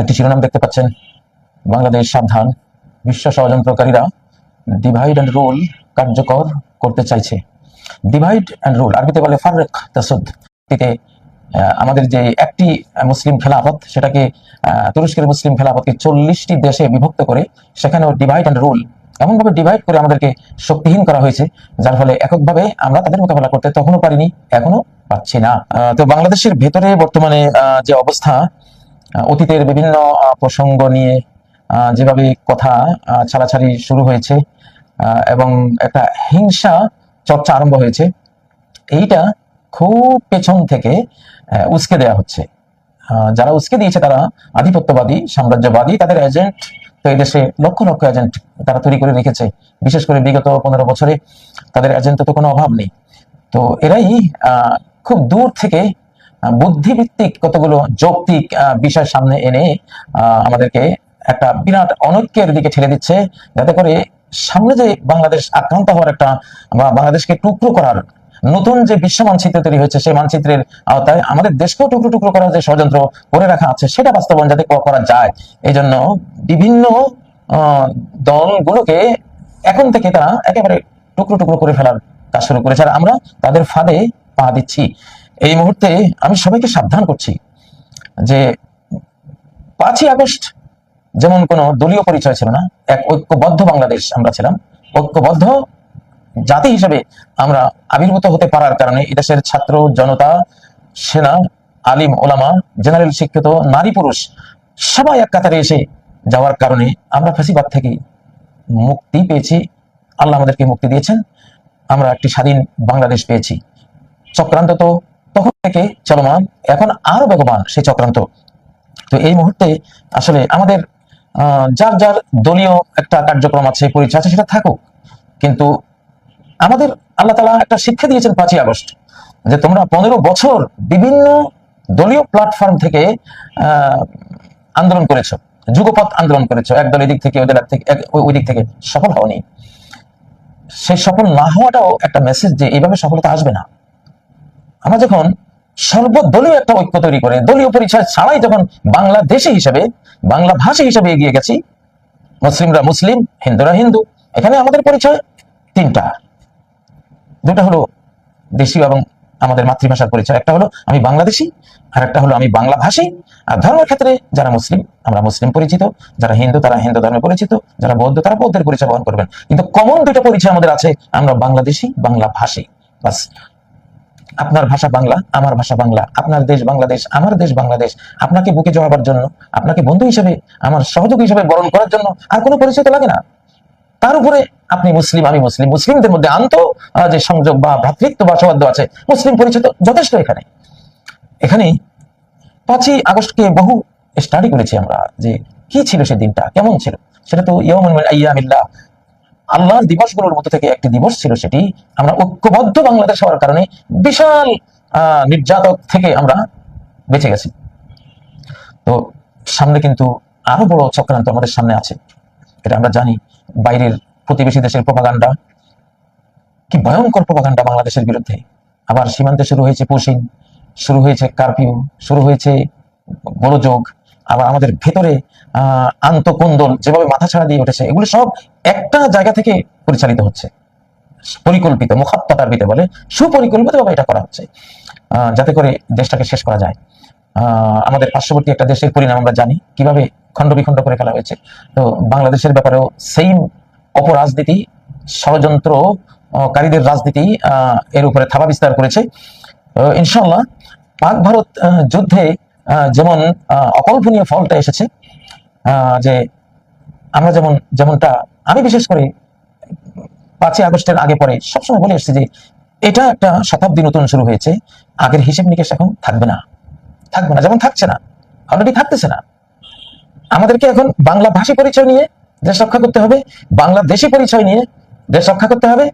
একটি শিরোনাম দেখতে পাচ্ছেন। বাংলাদেশ সাবধান। বিশ্ব ষড়যন্ত্রকারীরা ডিভাইড অ্যান্ড রুল কার্যকর করতে চাইছে। ডিভাইড অ্যান্ড রুল আরবিতে বলে ফারুক তাসুদ। আমাদের যে একটি মুসলিম খেলাফত সেটাকে তুরস্কের মুসলিম খেলাফতকে চল্লিশটি দেশে বিভক্ত করে, সেখানেও ডিভাইড অ্যান্ড রুল এমনভাবে ডিভাইড করে আমাদেরকে শক্তিহীন করা হয়েছে, যার ফলে এককভাবে আমরা তাদের মোকাবেলা করতে তখনও পারিনি এখনও পাচ্ছি না। তো বাংলাদেশের ভেতরে বর্তমানে যে অবস্থা অতীতের বিভিন্ন প্রসঙ্গ নিয়ে যেভাবে কথা ছাড়াছাড়ি শুরু হয়েছে এবং একটা হিংসা চর্চা আরম্ভ হয়েছে, এইটা খুব পেছন থেকে উস্কে দেয়া হচ্ছে। যারা উস্কে দিয়েছে তারা আধিপত্যবাদী, সাম্রাজ্যবাদী, তাদের এজেন্ট তো এই দেশে লক্ষ লক্ষ এজেন্ট তারা তৈরি করে রেখেছে। বিশেষ করে বিগত পনেরো বছরে তাদের এজেন্ট তো কোনো অভাব নেই। তো এরাই খুব দূর থেকে বুদ্ধিভিত্তিক কতগুলো যৌক্তিক বিষয় সামনে এনে আমাদেরকে একটা বিরাট অনৈক্যের দিকে ঠেলে দিচ্ছে। যাতে করে সামনে যে বাংলাদেশ আক্রান্ত হওয়ার একটা বাংলাদেশকে টুকরো করার নতুন যে বিশ্ব মানচিত্র তৈরি হয়েছে, সেই মানচিত্রের আওতায় আমাদের দেশকেও টুকরো টুকরো করার যে ষড়যন্ত্র করে রাখা আছে, সেটা বাস্তবায়ন যাতে করা যায়। এই জন্য বিভিন্ন দলগুলোকে এখন থেকে তারা একেবারে টুকরো টুকরো করে ফেলার কাজ শুরু করেছে। আর আমরা তাদের ফাঁদে পা দিচ্ছি। এই মুহূর্তে আমি সবাইকে সাবধান করছি যে পাঁচই আগস্ট যেমন কোনো দলীয় পরিচয় ছিল না, এক ঐক্যবদ্ধ বাংলাদেশ আমরা ছিলাম। ঐক্যবদ্ধ জাতি হিসেবে আমরা আবির্ভূত হতে পারার কারণে এদেশের ছাত্র জনতা, সেনা, আলিম, ওলামা, জেনারেল শিক্ষিত, নারী, পুরুষ সবাই এক কাতারে এসে যাওয়ার কারণে আমরা ফাঁসিবাদ থেকে মুক্তি পেয়েছি। আল্লাহ আমাদেরকে মুক্তি দিয়েছেন। আমরা একটি স্বাধীন বাংলাদেশ পেয়েছি। চক্রান্ত তো তখন থেকে চলমান, এখন আরও বেগবান সেই চক্রান্ত। তো এই মুহূর্তে আসলে আমাদের যার যার দলীয় একটা কার্যক্রম আছে, পরিচয় আছে, সেটা থাকুক। কিন্তু আমাদের আল্লাহ তালা একটা শিক্ষা দিয়েছেন পাঁচই আগস্ট যে তোমরা পনেরো বছর বিভিন্ন দলীয় প্ল্যাটফর্ম থেকে আন্দোলন করেছ যুগপথ আন্দোলন করেছ। একদল এদিক থেকে, ওদের থেকে ওই- ওই দিক থেকে সফল হওনি। সেই সফল না হওয়াটাও একটা মেসেজ যে এইভাবে সফলতা আসবে না। আমরা যখন সর্বদলীয় একটা ঐক্য তৈরি করে, দলীয় পরিচয় ছাড়াই যখন বাংলাদেশি হিসেবে, বাংলা ভাষী হিসেবে এগিয়ে গেছি, মুসলিমরা মুসলিম, হিন্দুরা হিন্দু, এখানে আমাদের পরিচয় তিনটা। দুটা হলো দেশীয় এবং আমাদের মাতৃভাষার পরিচয়। একটা হলো আমি বাংলাদেশি, আর একটা হলো আমি বাংলা ভাষী। আর ধর্মের ক্ষেত্রে যারা মুসলিম, আমরা মুসলিম পরিচিত। যারা হিন্দু, তারা হিন্দু ধর্মে পরিচিত। যারা বৌদ্ধ, তারা বৌদ্ধের পরিচয় বহন করবেন। কিন্তু কমন দুটো পরিচয় আমাদের আছে, আমরা বাংলাদেশি, বাংলা ভাষী। বাস আপনার ভাষা বাংলা, আমার ভাষা বাংলা, আপনার দেশ বাংলাদেশ, আমার দেশ বাংলাদেশ, আপনাকে বুকে জমাবার জন্য, আপনাকে বন্ধু হিসেবে, আমার সহযোগী হিসেবে বরণ করার জন্য আর কোনো পরিচয় তো লাগে না। তার উপরে আপনি মুসলিম, আমি মুসলিম, মুসলিমদের মধ্যে আন্ত যে সংযোগ বা ভ্রাতৃত্ব বা সৌহার্দ্য আছে, মুসলিম পরিচয় তো যথেষ্ট এখানে। এখানে পাঁচই আগস্টকে বহু স্টাডি করেছি আমরা যে কি ছিল সেই দিনটা, কেমন ছিল? সেটা তো আইয়ামিল্লাহ আল্লাহর দিবসগুলোর মধ্যে থেকে একটি দিবস ছিল সেটি আমরা ঐক্যবদ্ধ বাংলাদেশ হওয়ার কারণে বিশাল নির্যাতক থেকে আমরা বেঁচে গেছি। তো সামনে কিন্তু আরও বড় চক্রান্ত আমাদের সামনে আছে। এটা আমরা জানি বাইরের প্রতিবেশী দেশের প্রপাগান্ডা, কি ভয়ঙ্কর প্রপাগান্ডা বাংলাদেশের বিরুদ্ধে। আবার সীমান্তে শুরু হয়েছে পুশিং শুরু হয়েছে কারফিউ, শুরু হয়েছে গোলযোগ আবার আমাদের ভেতরে আন্তকন্দল যেভাবে মাথা ছাড়া দিয়ে উঠেছে, এগুলো সব একটা জায়গা থেকে পরিচালিত হচ্ছে। পরিকল্পিত মুখাত্তার বিতে বলে, সুপরিকল্পিতভাবে এটা করা হচ্ছে। যাতে করে দেশটাকে শেষ করা যায়। আমাদের পার্শ্ববর্তী একটা দেশের পরিণাম আমরা জানি, কীভাবে খণ্ড বিখণ্ড করে ফেলা হয়েছে। তো বাংলাদেশের ব্যাপারেও সেম অপরাজনীতি, ষড়যন্ত্র কারীদের রাজনীতি এর উপরে থাবা বিস্তার করেছে। ইনশাল্লাহ পাক ভারত যুদ্ধে যেমন অকল্পনীয় ফলটা এসেছে যে আমরা যেমন, যেমনটা আমি বিশেষ করে পাঁচই আগস্টের আগে পরে সবসময় বলে এসেছি যে এটা একটা শতাব্দী নতুন শুরু হয়েছে, আগের হিসেব নিকেশ এখন থাকবে না থাকবে না, যেমন থাকছে না অলরেডি থাকতেছে না। আমাদেরকে এখন বাংলা ভাষী পরিচয় নিয়ে দেশ রক্ষা করতে হবে বাংলাদেশি পরিচয় নিয়ে দেশ রক্ষা করতে হবে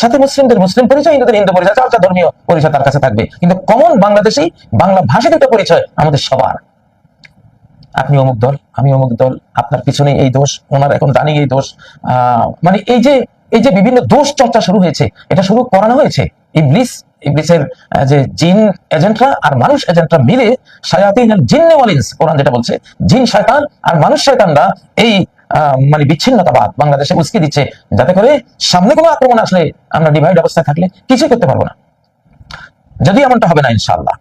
সাথে মুসলিমদের মুসলিম পরিচয়, হিন্দুদের হিন্দু পরিচয় চার ধর্মীয় পরিচয় তার কাছে থাকবে। কিন্তু কমন বাংলাদেশি, বাংলা ভাষী দুটো পরিচয় আমাদের সবার। আপনি অমুক দল, আমি অমুক দল, আপনার পিছনে এই দোষ, ওনার এখন জানি এই দোষ। মানে এই যে এই যে বিভিন্ন দোষ চর্চা শুরু হয়েছে, এটা শুরু করানো হয়েছে। ইবলিস, ইবলিসের যে জিন এজেন্টরা আর মানুষ এজেন্টরা মিলে শায়াতিন জিন্নে ওয়ালিন্স কোরআন যেটা বলছে, জিন, শয়তান আর মানুষ, শয়তানরা এই মানে বিচ্ছিন্নতাবাদ বাংলাদেশে উস্কে দিচ্ছে, যাতে করে সামনে কোনো আক্রমণ আসলে আমরা ডিভাইড অবস্থায় থাকলে কিছুই করতে পারব না। যদি এমনটা হবে না, ইনশাআল্লাহ।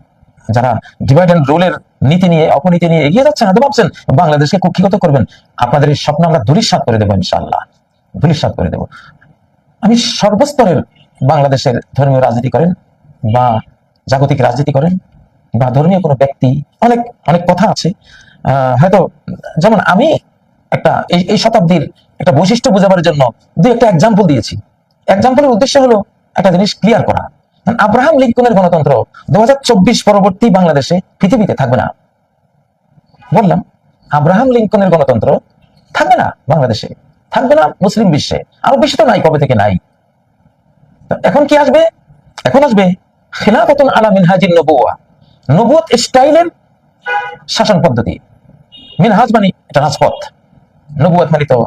যারা ডিভাইড অ্যান্ড রুলের নীতি নিয়ে, অপনীতি নিয়ে এগিয়ে যাচ্ছেন হয়তো ভাবছেন বাংলাদেশকে কুক্ষিগত করবেন? আপনাদের এই স্বপ্ন আমরা ধূলিসাৎ করে দেবো, ইনশাআল্লাহ। ধূলিসাৎ করে দেবো। আমি সর্বস্তরের বাংলাদেশের ধর্মীয় রাজনীতি করেন বা জাগতিক রাজনীতি করেন বা ধর্মীয় কোনো ব্যক্তি, অনেক অনেক কথা আছে। হয়তো, যেমন আমি একটা, এই শতাব্দীর একটা বৈশিষ্ট্য বোঝাবার জন্য দুই একটা এক্সাম্পল দিয়েছি। এক্সাম্পলের উদ্দেশ্য হলো একটা জিনিস ক্লিয়ার করা। আব্রাহাম লিঙ্কনের গণতন্ত্র দু পরবর্তী বাংলাদেশে পৃথিবীতে থাকবে না। বললাম, আব্রাহাম লিঙ্কনের গণতন্ত্র থাকবে না বাংলাদেশে। থাকবে না মুসলিম বিশ্বে। আরও বেশি তো নাই, কবে থেকে নাই? এখন কি আসবে? এখন আসবে খিলাফতুন আলা মিনহাজিন নবুয়া নবুয়ত স্টাইলের শাসন পদ্ধতি। মিনহাজ মানে এটা রাজপথ। নবুয়ত মানে তো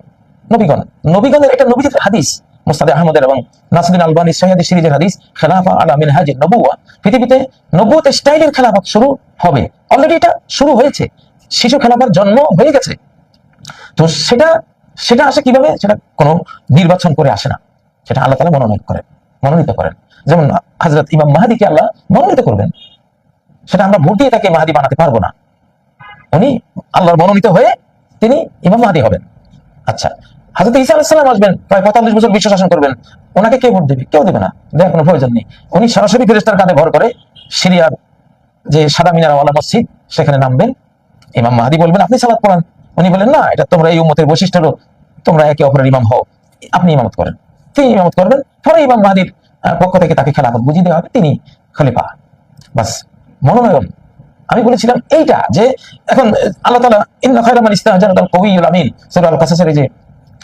নবীগণ। নবীগণের এটা নবীদের হাদিস, মুস্তাদে আহমদের এবং নাসিদিন আলবানি সহিদ সিরিজের হাদিস, খেলাফা আলা মিনহাজ নবুয়া পৃথিবীতে নবুয়ত স্টাইলের খেলাফত শুরু হবে। অলরেডি এটা শুরু হয়েছে। শিশু খেলাফার জন্ম হয়ে গেছে। তো সেটা সেটা আসে কীভাবে? সেটা কোনো নির্বাচন করে আসে না। সেটা আল্লাহ তালা মনোনয়ন করেন মনোনীত করেন। যেমন হজরত ইমাম মাহাদিকে আল্লাহ মনোনীত করবেন। সেটা আমরা ভোট দিয়ে তাকে মাহাদি বানাতে পারব না। উনি আল্লাহর মনোনীত হয়ে তিনি ইমাম মাহাদি হবেন। আচ্ছা হাজরত ইসা আলাইসালাম আসবেন, প্রায় পঁয়তাল্লিশ বছর বিশ্ব শাসন করবেন। ওনাকে কে ভোট দেবে কেউ দেবে না। দেওয়ার কোনো প্রয়োজন নেই। উনি সরাসরি ফেরেস্তার কাঁধে ভর করে সিরিয়ার যে সাদা মিনারাওয়ালা মসজিদ, সেখানে নামবেন। ইমাম মাহাদি বলবেন, আপনি সালাত পড়ান। উনি বলেন না, এটা তোমরা এই উম্মতের বৈশিষ্ট্য হলো তোমরা একে অপরের ইমাম হও। আপনি ইমামত করেন। তিনি ইমামত করবেন। পরে ইমাম মাহাদির পক্ষ থেকে তাকে খেলাফত বুঝিয়ে দেওয়া হবে। তিনি খলিফা। বাস, মনোনয়ন আমি বলেছিলাম এইটা যে এখন আল্লাহ তালা যে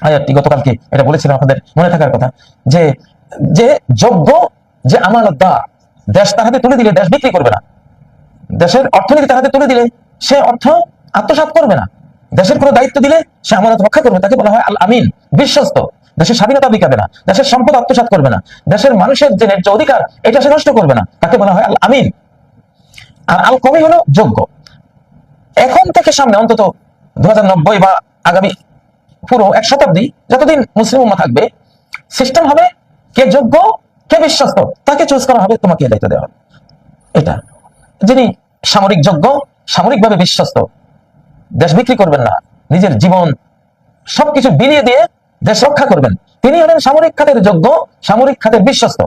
আয়াতটি গতকালকে এটা বলেছিলাম আপনাদের মনে থাকার কথা, যে যে যোগ্য, যে আমানতদার, দেশ তার তুলে দিলে দেশ বিক্রি করবে না। দেশের অর্থনীতি তার তুলে দিলে সে অর্থ আত্মসাৎ করবে না। দেশের কোনো দায়িত্ব দিলে সে আমানত রক্ষা করবে তাকে বলা হয় আল আমিন বিশ্বস্ত। দেশের স্বাধীনতা বিকাবে না। দেশের সম্পদ আত্মসাৎ করবে না। দেশের মানুষের যে ন্যায্য অধিকার, এটা সে নষ্ট করবে না। তাকে বলা হয় আল আমিন আর আল কমি হলো যোগ্য। এখন থেকে সামনে অন্তত দু হাজার নব্বই বা আগামী পুরো এক শতাব্দী যতদিন মুসলিম উম্মা থাকবে সিস্টেম হবে কে যোগ্য, কে বিশ্বস্ত, তাকে চুজ করা হবে, তোমাকে দায়িত্ব দেওয়া হবে। এটা। যিনি সামরিক যোগ্য, সামরিকভাবে বিশ্বস্ত, দেশ বিক্রি করবেন না, নিজের জীবন, সবকিছু বিলিয়ে দিয়ে দেশ রক্ষা করবেন। তিনি হলেন সামরিক খাতের যোগ্য, সামরিক খাতের বিশ্বস্ত।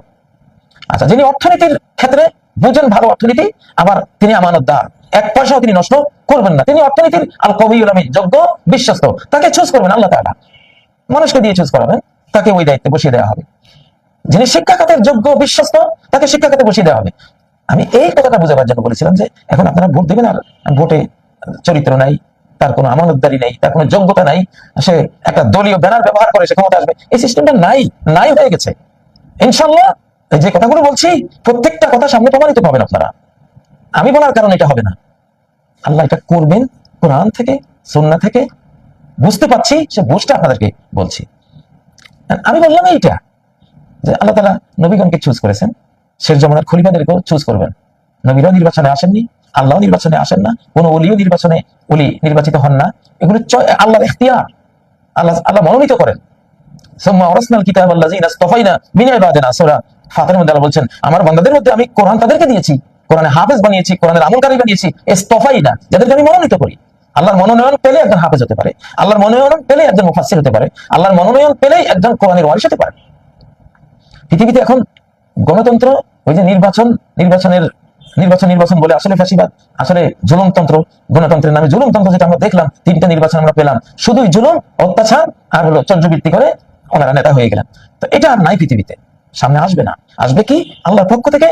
আচ্ছা যিনি অর্থনীতির ক্ষেত্রে বুঝেন ভালো অর্থনীতি, আবার তিনি আমানতদার। এক পয়সাও তিনি নষ্ট করবেন না। তিনি অর্থনীতির আল কবিউল যোগ্য, বিশ্বস্ত। তাকে চুজ করবেন আল্লাহ তাআলা। মানুষকে দিয়ে চুজ করাবেন। তাকে ওই দায়িত্বে বসিয়ে দেওয়া হবে। যিনি শিক্ষা খাতের যোগ্য, বিশ্বস্ত, তাকে শিক্ষা খাতে বসিয়ে দেওয়া হবে। আমি এই কথাটা বোঝাবার জন্য বলেছিলাম যে, এখন আপনারা ভোট দেবেন আর ভোটে চরিত্র নাই, তার কোনো আমানতদারি নেই, তার কোনো যোগ্যতা নাই। সে একটা দলীয় ব্যানার ব্যবহার করে, সে ক্ষমতা আসবে। এই সিস্টেমটা নাই নাই হয়ে গেছে। ইনশাল্লাহ এই যে কথাগুলো বলছি, প্রত্যেকটা কথা সামনে প্রমাণিত পাবেন আপনারা। আমি বলার কারণ এটা হবে না। আল্লাহ এটা করবেন কোরআন থেকে সুন্না থেকে। বুঝতে পারছি, সে বুঝটা আপনাদেরকে বলছি। আমি বললাম এইটা, যে আল্লাহ তালা নবীগণকে চুজ করেছেন। শেখ জমানার খলিফাদেরকেও চুজ করবেন। নবীরাও নির্বাচনে আসেননি আল্লাহ নির্বাচনে আসেন না, কোন অলিও নির্বাচনে অলি নির্বাচিত হন না। এগুলো আল্লাহর এখতিয়ার আল্লাহ আল্লাহ মনোনীত করেন। বলছেন, আমার বান্দাদের মধ্যে আমি কোরআন তাদেরকে দিয়েছি, কোরআনে হাফেজ বানিয়েছি, কোরআনের আমলকারী বানিয়েছি ইসতাফাইনা যাদেরকে আমি মনোনীত করি। আল্লাহর মনোনয়ন পেলে একজন হাফেজ হতে পারে, আল্লাহর মনোনয়ন পেলে একজন মুফাসসির হতে পারে, আল্লাহর মনোনয়ন পেলেই একজন কোরআনের ওয়ারিশ হতে পারে। পৃথিবীতে এখন গণতন্ত্র, ওই যে নির্বাচন, নির্বাচনের, নির্বাচন নির্বাচন বলে আসলে ফাঁসিবাদ আসলে জুলুমতন্ত্র গণতন্ত্রের নামে জুলুমতন্ত্র যেটা আমরা দেখলাম, তিনটা নির্বাচন আমরা পেলাম। শুধুই জুলুম, অত্যাচার, আর হলো চন্দ্রবৃত্তি করে ওনারা নেতা হয়ে গেলেন তো এটা আর নাই পৃথিবীতে। সামনে আসবে না। আসবে কি? আল্লাহর পক্ষ থেকে।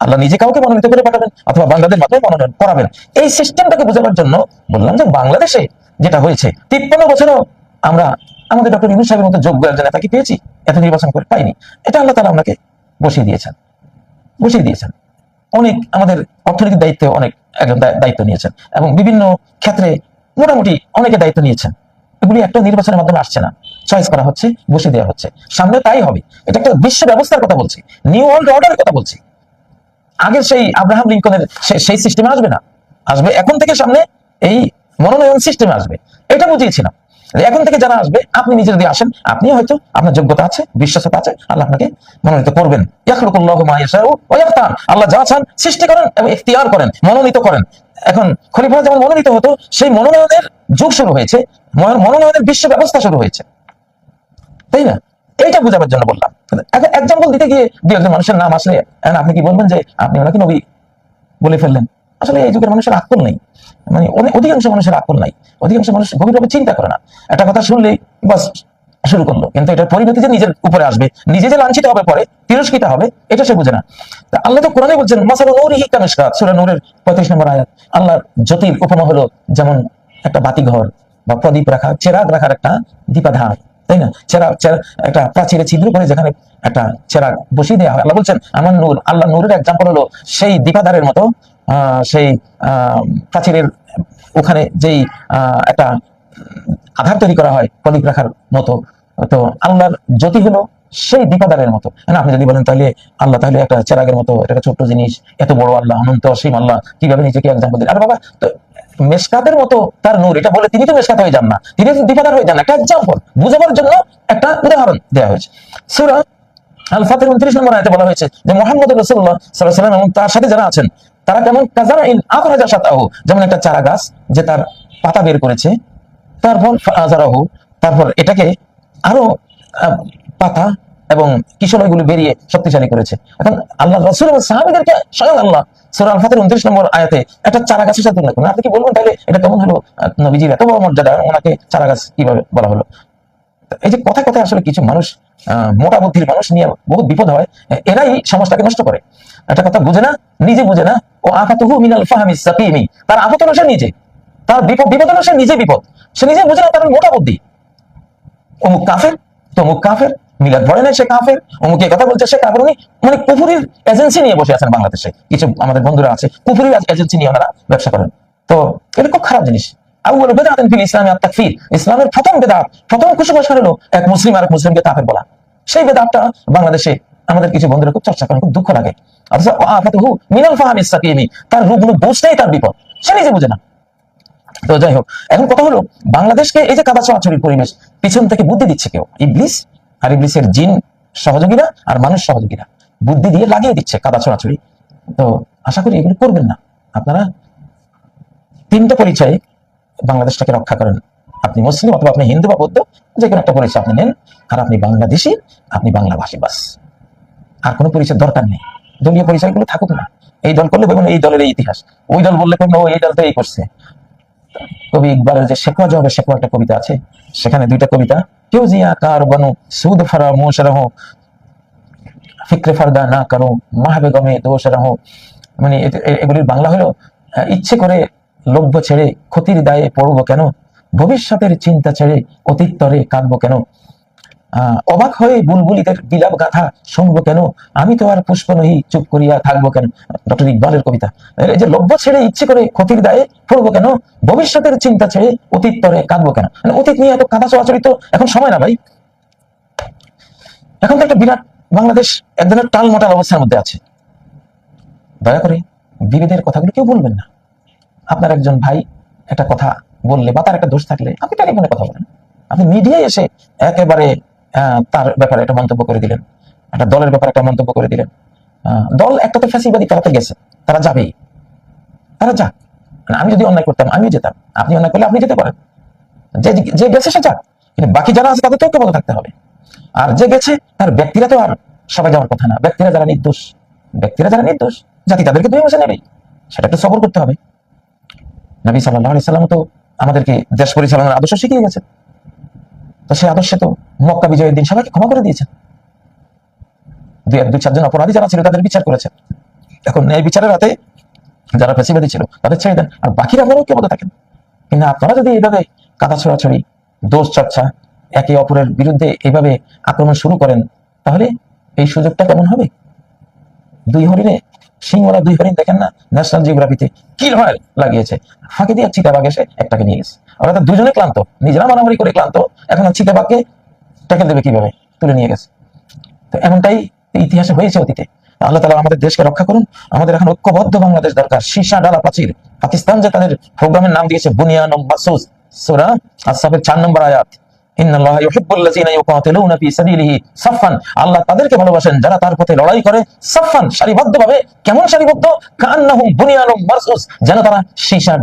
আল্লাহ নিজে কাউকে মনোনীত করে পাঠাবেন অথবা বাংলাদেশ মাধ্যমে মনোনয়ন করাবেন। এই সিস্টেমটাকে বোঝাবার জন্য বললাম যে বাংলাদেশে যেটা হয়েছে, তিপ্পান্ন বছরও আমরা আমাদের ডক্টর ইউনুস সাহেবের মতো যোগ্য একজন নেতাকে পেয়েছি, এত নির্বাচন করে পাইনি। এটা আল্লাহ তালা আপনাকে বসিয়ে দিয়েছেন। বসিয়ে দিয়েছেন। অনেক আমাদের অর্থনৈতিক দায়িত্বে অনেক একজন দায়িত্ব নিয়েছেন এবং বিভিন্ন ক্ষেত্রে মোটামুটি অনেকে দায়িত্ব নিয়েছেন। এগুলি একটা নির্বাচনের মাধ্যমে আসছে না। চয়েস করা হচ্ছে, বসে দেওয়া হচ্ছে। সামনে তাই হবে। এটা একটা বিশ্ব ব্যবস্থার কথা বলছি। নিউ ওয়ার্ল্ড অর্ডারের কথা বলছি। আগের সেই আব্রাহাম লিঙ্কনের সেই সিস্টেমে আসবে না। আসবে এখন থেকে সামনে এই মনোনয়ন সিস্টেমে আসবে। এটা বুঝিয়েছিলাম। এখন থেকে যারা আসবে, আপনি নিজে যদি আসেন, আপনি হয়তো আপনার যোগ্যতা আছে, বিশ্বাসতা আছে, আল্লাহ আপনাকে মনোনীত করবেন। আল্লাহ যা চান, সৃষ্টি করেন এবং ইখতিয়ার করেন, মনোনীত করেন। এখন খলিফা যেমন মনোনীত হতো, সেই মনোনয়নের যুগ শুরু হয়েছে, মনোনয়নের বিশ্ব ব্যবস্থা শুরু হয়েছে। তাই না? এইটা বোঝাবার জন্য বললাম। এখন এক্সাম্পল দিতে গিয়ে দু একজন মানুষের নাম আসলে আপনি কি বলবেন যে আপনি ওনাকে নবী বলে ফেললেন? আসলে এই যুগের মানুষের আকল নেই। মানে অধিকাংশ মানুষের আকল নাই। অধিকাংশ মানুষ গভীরভাবে চিন্তা করে না। একটা কথা শুনলেই বাস শুরু করল। কিন্তু এটার পরিণতি যে নিজের উপরে আসবে, নিজে যে লাঞ্ছিত হবে পরে, তিরস্কৃত হবে, এটা সে বুঝে না। আল্লাহ তো কোরআনে বলছেন, মাসালা নূর হি কামিশকাত সূরা নূরের 35 নম্বর আয়াত। আল্লাহর জ্যোতির উপমা হলো যেমন একটা বাতিঘর বা প্রদীপ রাখা, চেরাগ রাখার একটা দীপাধার। তাই না? চেরা চেরা একটা প্রাচীরে ছিদ্র করে যেখানে একটা চেরাগ বসিয়ে দেওয়া হয়। আল্লাহ বলছেন, আমার নূর, আল্লাহ নূরের এক্সাম্পল হলো সেই দীপাধারের মতো সেই প্রাচীরের ওখানে যেই একটা আধার তৈরি করা হয় প্রদীপ রাখার মতো। তো আল্লাহর জ্যোতি হলো সেই দীপাদারের মতো। না? আপনি যদি বলেন, তাহলে আল্লাহ তাহলে একটা চেরাগের মতো এটা একটা ছোট্ট জিনিস, এত বড় আল্লাহ, অনন্ত অসীম আল্লাহ, কীভাবে নিজেকে এক্সাম্পল দিন আর বাবা মেসকাতের মতো তার নূর। এটা বলে তিনি তো মেসকাত হয়ে যান না। তিনি তো দীপাদার হয়ে যান একটা এক্সাম্পল বুঝাবার জন্য একটা উদাহরণ দেওয়া হয়েছে। সুরা আল ফাতের উনত্রিশ নম্বর আয়তে বলা হয়েছে যে মোহাম্মদ রসুল্লাহ সাল্লাহ সাল্লাম এবং তার সাথে যারা আছেন, তারা কেমন? কাজারা ইন আখরাজা সাতাহ যেমন একটা চারা গাছ যে তার পাতা বের করেছে, তারপর আজারাহু তারপর এটাকে আরও পাতা এবং কিশলয়গুলো বেরিয়ে শক্তিশালী করেছে। এখন আল্লাহ রসুল এবং সাহাবিদেরকে স্বয়ং আল্লাহ সুরা আল ফাতের উনত্রিশ নম্বর আয়াতে একটা চারা গাছের সাথে তুলনা করেন। আপনি কি বলবেন তাহলে এটা কেমন হলো? নবীজির এত বড় মর্যাদা, ওনাকে চারা গাছ কীভাবে বলা হলো? এই যে কথা কথা আসলে কিছু মানুষ মোটা বুদ্ধির মানুষ নিয়ে বহুত বিপদ হয়, এরাই সমাজটাকে নষ্ট করে। একটা কথা বুঝে না, নিজে বুঝে না, ও আফাতুহু মিনাল ফাহামি সাকিমি তার আফত হলো নিজে। তার বিপদ বিপদ হলো নিজে বিপদ। সে নিজে বুঝে না তার মোটা বুদ্ধি। অমুক কাফের, তমুক কাফের মিলাদ পড়ে নাই, সে কাফের। অমুক কথা বলছে, সে কাফের। উনি মানে কুফুরির এজেন্সি নিয়ে বসে আছেন বাংলাদেশে। কিছু আমাদের বন্ধুরা আছে কুফুরির এজেন্সি নিয়ে ওনারা ব্যবসা করেন। তো এটা খুব খারাপ জিনিস। আউয়াল বেদাতেন ফিল ইসলামে আত-তাকফীর ইসলামের প্রথম বেদাত, প্রথম কুসংস্কার হলো এক মুসলিম আর মুসলিমকে কাফের বলা। সেই বেদাতটা বাংলাদেশে আমাদের কিছু বন্ধুরা খুব চর্চা করেন, খুব দুঃখ লাগে। মিনাল সাকিমি, তার রূপগুলো বুঝতেই তার বিপদ। সে নিজে বুঝে না। তো যাই হোক, এখন কথা হলো, বাংলাদেশকে এই যে কাদা চলাচলের পরিবেশ, পিছন থেকে বুদ্ধি দিচ্ছে কেউ। ইবলিস আর ইবলিসের জিন সহযোগীরা আর মানুষ সহযোগীরা বুদ্ধি দিয়ে লাগিয়ে দিচ্ছে কাদা ছড়াছড়ি। তো আশা করি এগুলো করবেন না। আপনারা তিনটা পরিচয়ে বাংলাদেশটাকে রক্ষা করেন। আপনি মুসলিম অথবা আপনি হিন্দু বা বৌদ্ধ, যে কোনো একটা পরিচয় আপনি নেন। আর আপনি বাংলাদেশি, আপনি বাংলাভাষী, বাস। আর কোনো পরিচয় দরকার নেই। দলীয় পরিচয়গুলো থাকুক না। এই দল করলে বলবেন এই দলের ইতিহাস। ওই দল বললে কোনো এই দল তো এই করছে। কবি ইকবালের যে শেখোয়া জবাবে শেখোয়া একটা কবিতা আছে, সেখানে দুইটা কবিতা কেউ জিয়া কার বানু, সুদ ফারা মোশরাহ ফিক্রে ফারদা না কারও, মাহবে গমে দোষ রাহ। মানে এগুলির বাংলা হলো ইচ্ছে করে লভ্য ছেড়ে, ক্ষতির দায়ে পড়ব কেন? ভবিষ্যতের চিন্তা ছেড়ে অতীত তরে কাঁদবো কেন? অবাক হয়ে বুলবুলিদের বিলাপ গাথা শুনব কেন? আমি তো আর পুষ্প নহি, চুপ করিয়া থাকব কেন? ডক্টর ইকবালের কবিতা। এই যে লভ্য ছেড়ে ইচ্ছে করে ক্ষতির দায়ে পড়ব কেন? ভবিষ্যতের চিন্তা ছেড়ে অতীত তরে কাঁদবো কেন? মানে অতীত নিয়ে এত কাঁদা চলাচলি তো এখন সময় না ভাই। এখন তো একটা বিরাট বাংলাদেশ এক ধরনের টাল মোটাল অবস্থার মধ্যে আছে। দয়া করে বিবেদের কথাগুলো কেউ বলবেন না। আপনার একজন ভাই একটা কথা বললে বা তার একটা দোষ থাকলে আপনি টেলিফোনে কথা বলেন। আপনি মিডিয়ায় এসে একেবারে তার ব্যাপারে একটা মন্তব্য করে দিলেন। একটা দলের ব্যাপারে একটা মন্তব্য করে দিলেন। দল একটা তো ফ্যাসিবাদী তারা তো গেছে, তারা যাবেই। তারা যাক। মানে আমি যদি অন্যায় করতাম, আমিও যেতাম। আপনি অন্যায় করলে আপনি যেতে পারেন। যে গেছে সে যাক। কিন্তু বাকি যারা আছে, তাদের তো ঐক্যবদ্ধ থাকতে হবে। আর যে গেছে, তার ব্যক্তিরা তো আর সবাই যাওয়ার কথা না। ব্যক্তিরা যারা নির্দোষ, ব্যক্তিরা যারা নির্দোষ, জাতি তাদেরকে দুই মাসে নেবেই। সেটা একটু সবর করতে হবে। নবী সাল্লাহ সাল্লাম তো আমাদেরকে দেশ পরিচালনার আদর্শ শিখিয়ে গেছেন। তো সেই আদর্শে তো মক্কা বিজয়ের দিন সবাইকে ক্ষমা করে দিয়েছেন দুই এক দুই চারজন অপরাধী যারা ছিল, তাদের বিচার করেছেন এখন এই বিচারের রাতে যারা ফেসিবাদী ছিল, তাদের ছেড়ে দেন। আর বাকিরা আপনারাও কেমন থাকেন। কিন্তু আপনারা যদি এইভাবে কাদা ছড়াছড়ি, দোষ চর্চা, একে অপরের বিরুদ্ধে এইভাবে আক্রমণ শুরু করেন, তাহলে এই সুযোগটা কেমন হবে? দুই হরিণে সিংহরা দুই হরিণ দেখেন না? ন্যাশনাল জিওগ্রাফিতে কি হয় লাগিয়েছে? ফাঁকি দিয়ে চিতাবাঘ এসে একটাকে নিয়ে গেছে। তো দুজনে ক্লান্ত। নিজেরা মারামারি করে ক্লান্ত। এখন আর চিতাবাঘকে ট্যাকেল দেবে কীভাবে? তুলে নিয়ে গেছে। তো এমনটাই ইতিহাসে হয়েছে অতীতে। আল্লাহ তালা আমাদের দেশকে রক্ষা করুন। আমাদের এখন ঐক্যবদ্ধ বাংলাদেশ দরকার। সীসা ডালা প্রাচীর পাকিস্তান যে তাদের প্রোগ্রামের নাম দিয়েছে বুনিয়ান মাসুস সোরা আসাফের চার নম্বর আয়াত। আল্লাহ তাদেরকে ভালোবাসেন, যারা তার পথে লড়াই করে সাফফান, সারিবদ্ধভাবে। কেমন সারিবদ্ধ? যেন তারা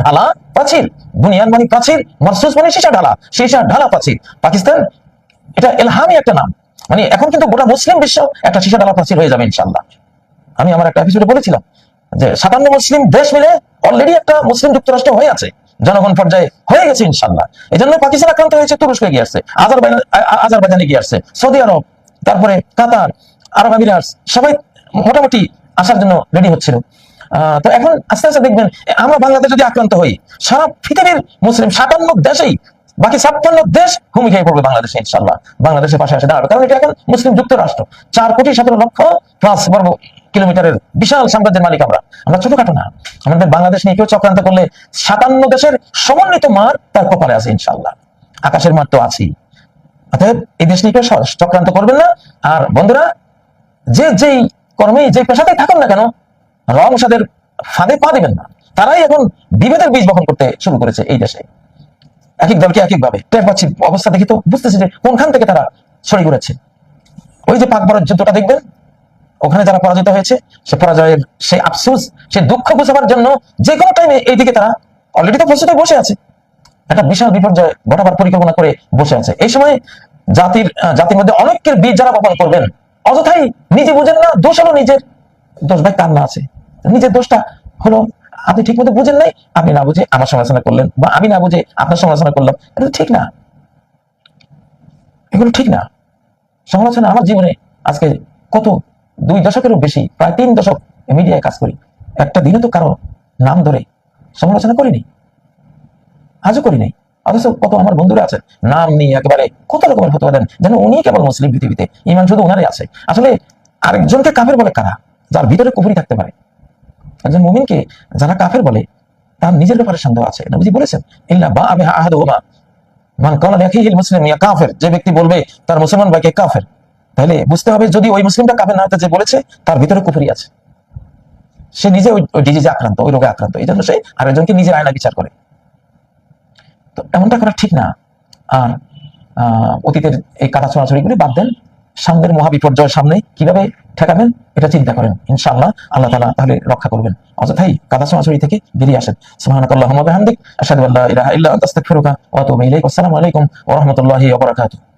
ঢালা প্রাচীর বুনিয়ান মানে প্রাচীর মানে ঢালা ঢালা প্রাচীর পাকিস্তান, এটা এলহামি একটা নাম। মানে এখন কিন্তু গোটা মুসলিম বিশ্ব একটা সীসা ঢালা প্রাচীর হয়ে যাবে ইনশাআল্লাহ। আমি আমার একটা এপিসোডে বলেছিলাম যে সাতান্ন মুসলিম দেশ মিলে অলরেডি একটা মুসলিম যুক্তরাষ্ট্র হয়ে আছে। জনগণ পর্যায়ে হয়ে গেছে ইনশাল্লাহ এই জন্য পাকিস্তান আক্রান্ত হয়েছে, তুরস্কে গিয়ে আসছে, আজারবাইজানে গিয়ে আসছে, সৌদি আরব, তারপরে কাতার, আরব আমিরাস সবাই মোটামুটি আসার জন্য রেডি হচ্ছিল। তো এখন আস্তে আস্তে দেখবেন, আমরা বাংলাদেশ যদি আক্রান্ত হই, সারা পৃথিবীর মুসলিম সাতান্ন দেশেই বাকি ছাপ্পান্ন দেশ হুমকি খেয়ে পড়বে বাংলাদেশে ইনশাল্লাহ বাংলাদেশের পাশে এসে দাঁড়াবে। কারণ এটা এখন মুসলিম যুক্তরাষ্ট্র। চার কোটি সতেরো লক্ষ প্লাস বর্গ কিলোমিটারের বিশাল সাম্রাজ্যের মালিক আমরা। আমরা ছোটখাটো না। আমাদের বাংলাদেশ নিয়ে কেউ চক্রান্ত করলে সাতান্ন দেশের সমন্বিত মার তার কপালে আছে ইনশাল্লাহ আকাশের মার তো আছেই। অতএব এই দেশ নিয়ে কেউ চক্রান্ত করবেন না। আর বন্ধুরা, যে যেই কর্মে যে পেশাতেই থাকুন না কেন, রং সাদের ফাঁদে পা দেবেন না। তারাই এখন বিভেদের বীজ বপন করতে শুরু করেছে এই দেশে। এক এক দলকে এক এক ভাবে টের পাচ্ছি অবস্থা দেখি তো, বুঝতেছি যে কোনখান থেকে তারা ছড়ি করেছে। ওই যে পাক ভারত যুদ্ধটা দেখবেন? ওখানে যারা পরাজিত হয়েছে, সে পরাজয়ের সেই আফসোস সে দুঃখ বুঝাবার জন্য যে কোনো টাইমে এইদিকে তারা অলরেডি তো প্রস্তুত বসে আছে। একটা বিশাল বিপর্যয় ঘটাবার পরিকল্পনা করে বসে আছে। এই সময় জাতির জাতির মধ্যে অনেকের বীজ যারা বপন করবেন, অযথাই নিজে বুঝেন না, দোষ হলো নিজের। দোষ ভাই কান্না আছে। নিজের দোষটা হলো আপনি ঠিক মতো বুঝেন নাই, আপনি না বুঝে আমার সমালোচনা করলেন বা আমি না বুঝে আপনার সমালোচনা করলাম, এটা ঠিক না। এগুলো ঠিক না। সমালোচনা আমার জীবনে আজকে কত, দুই দশকেরও বেশি, প্রায় তিন দশক মিডিয়ায় কাজ করি। একটা দিনে তো কারও নাম ধরে সমালোচনা করিনি। আজও করি নাই অথচ কত আমার বন্ধুরা আছেন, নাম নিয়ে একেবারে কত রকমের ফতোয়া দেন, যেন উনি কেবল মুসলিম পৃথিবীতে, ইমান শুধু ওনারই আছে। আসলে আরেকজনকে কাফের বলে কারা? যার ভিতরে কুফুরি থাকতে পারে। একজন মুমিনকে যারা কাফের বলে, তার নিজের ব্যাপারে সন্দেহ আছে। নবীজি বলেছেন, ইল্লা বা আমি আহাদ ওমা মান কালা দেখি মুসলিম, ইয়া কাফের। যে ব্যক্তি বলবে, তার মুসলমান ভাইকে কাফের? তাহলে বুঝতে হবে, যদি ওই মুসলিমটা কাফের না হতে যে বলেছে, তার ভিতরে কুফুরি আছে। সে নিজে ওই ডিজিজে আক্রান্ত, ওই রোগে আক্রান্ত। এই জন্য সে আরেকজনকে নিজের আয়না বিচার করে। তো এমনটা করা ঠিক না। আর অতীতের এই কাটা ছড়াছড়িগুলি বাদ দেন। সামনের মহাবিপর্যয়ের সামনে কীভাবে ঠেকাবেন, এটা চিন্তা করেন। ইনশাআল্লাহ আল্লাহ তালা তাহলে রক্ষা করবেন। অযথাই কাদা ছড়াছড়ি থেকে বেরিয়ে আসেন। সুবহানাকাল্লাহুম্মা আসাদুল্লাহ ইলাহা ইল্লা আস্তাগফিরুকা ওয়া আতুবু ইলাইক। আসসালামু আলাইকুম ওয়া রাহমাতুল্লাহি ওয়া বারাকাতুহু।